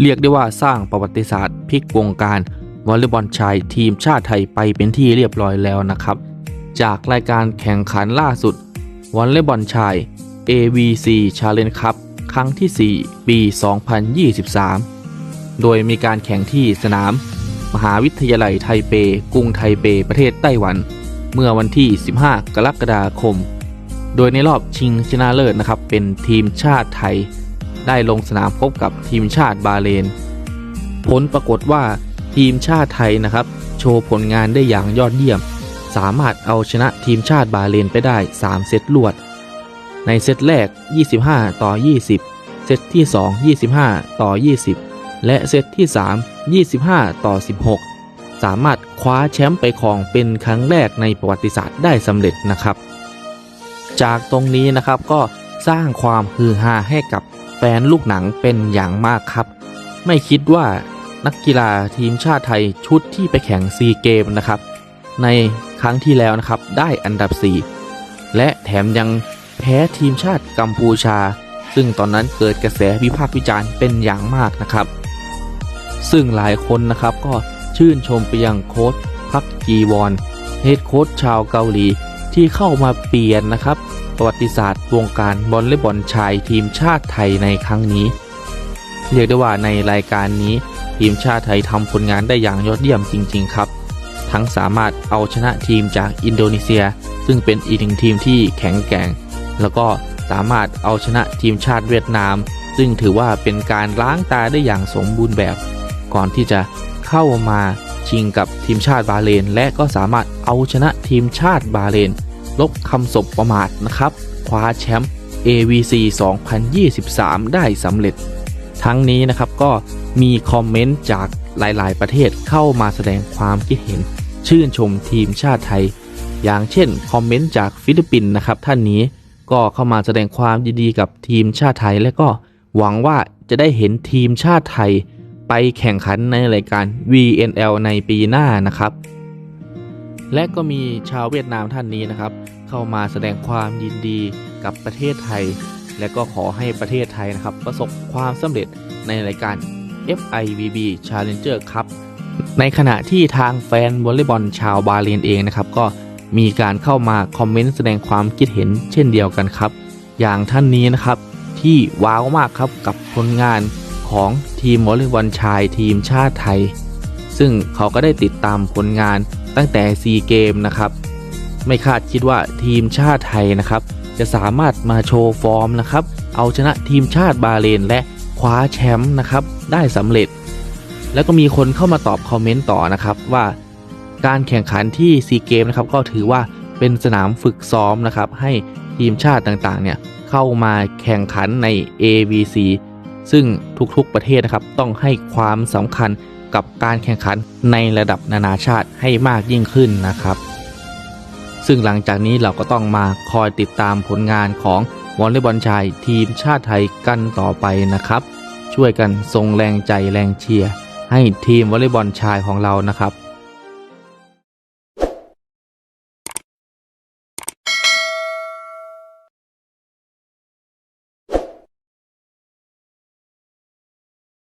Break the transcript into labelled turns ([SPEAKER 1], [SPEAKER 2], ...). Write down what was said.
[SPEAKER 1] เรียกได้ว่าสร้างประวัติศาสตร์พลิกวงการวอลเลย์บอลชายทีมชาติไทยไปเป็นที่เรียบร้อยแล้วนะครับ จากรายการแข่งขันล่าสุดวอลเลย์บอลชาย AVC Challenge Cup ครั้งที่ 4 ปี 2023 โดยมีการแข่งที่สนาม มหาวิทยาลัยไทเป กรุงไทเป ประเทศไต้หวัน เมื่อวันที่ 15 กรกฎาคม โดยในรอบชิงชนะเลิศนะครับ เป็นทีมชาติไทย ได้ลงสนามพบกับทีมชาติบาเลน ผลปรากฏว่าทีมชาติไทยนะครับ โชว์ผลงานได้อย่างยอดเยี่ยม สามารถเอาชนะทีมชาติบาเลนไปได้ 3 เซตรวด ในเซตแรก 25 ต่อ 20 เซตที่ 2 25 ต่อ 20 และเซตที่ 3 25 ต่อ 16 สามารถคว้าแชมป์ไปครองเป็นครั้งแรกในประวัติศาสตร์ได้สำเร็จนะครับ จากตรงนี้นะครับก็สร้างความฮือฮาให้กับ นลูกหนังเป็นอย่างมากครับ ไม่คิดว่านักกีฬาทีมชาติไทยชุดที่ไปแข่งซีเกมนะครับ ในครั้งที่แล้วนะครับได้อันดับ 4 และแถมยังแพ้ทีมชาติกัมพูชา ซึ่งตอนนั้นเกิดกระแสวิพากษ์วิจารณ์เป็นอย่างมากนะครับ ซึ่งหลายคนนะครับก็ชื่นชมไปยังโค้ชพักจีวอนเฮดโค้ชชาวเกาหลีที่เข้ามาเปลี่ยนนะครับ ประวัติศาสตร์วงการบอลเลย์บอลชายทีมชาติไทยในครั้งนี้ เรียกได้ว่าในรายการนี้ทีมชาติไทยทำผลงานได้อย่างยอดเยี่ยมจริง ๆ ครับ ทั้งสามารถเอาชนะทีมจากอินโดนีเซีย ซึ่งเป็นอีกหนึ่งทีมที่แข็งแกร่ง แล้วก็สามารถเอาชนะทีมชาติเวียดนาม ซึ่งถือว่าเป็นการล้างตาได้อย่างสมบูรณ์แบบ ก่อนที่จะเข้ามาชิงกับทีมชาติบาเลน และก็สามารถเอาชนะทีมชาติบาเลน ลบคำศพประมาทนะครับ คว้าแชมป์ AVC 2023 ได้สำเร็จ ทั้งนี้นะครับก็มีคอมเมนต์จากหลาย ๆ ประเทศเข้ามาแสดงความคิดเห็น ชื่นชมทีมชาติไทย อย่างเช่นคอมเมนต์จากฟิลิปปินส์นะครับ ท่านนี้ก็เข้ามาแสดงความยินดีกับทีมชาติไทย และก็หวังว่าจะได้เห็นทีมชาติไทย ไปแข่งขันในรายการ VNL ในปีหน้านะครับ และก็มีชาวเวียดนามท่านนี้นะครับ เข้ามาแสดงความยินดีกับประเทศไทย และก็ขอให้ประเทศไทยนะครับ ประสบความสำเร็จในรายการ FIVB Challenger Cup ในขณะที่ทางแฟนวอลเลย์บอลชาวบาเลนเองนะครับ ก็มีการเข้ามาคอมเมนต์แสดงความคิดเห็นเช่นเดียวกันครับ อย่างท่านนี้นะครับที่ว้าวมากครับกับผลงานของทีมวอลเลย์บอลชายทีมชาติไทย ซึ่งเขาก็ได้ติดตามผลงานตั้งแต่ซีเกมนะครับ ไม่คาดคิดว่าทีมชาติไทยนะครับ จะสามารถมาโชว์ฟอร์มนะครับ เอาชนะทีมชาติบาเลนและคว้าแชมป์นะครับ ได้สำเร็จ แล้วก็มีคนเข้ามาตอบคอมเมนต์ต่อนะครับว่าการแข่งขันที่ซีเกมนะครับก็ถือว่าเป็นสนามฝึกซ้อมนะครับ ให้ทีมชาติต่างๆ เนี่ยเข้ามาแข่งขันใน AVC ซึ่งทุกๆประเทศนะครับต้องให้ความสำคัญกับการแข่งขันในระดับนานาชาติให้มากยิ่งขึ้นนะครับ ซึ่งหลังจากนี้เราก็ต้องมาคอยติดตามผลงานของวอลเลย์บอลชายทีมชาติไทยกันต่อไปนะครับ ช่วยกันส่งแรงใจแรงเชียร์ให้ทีมวอลเลย์บอลชายของเรานะครับ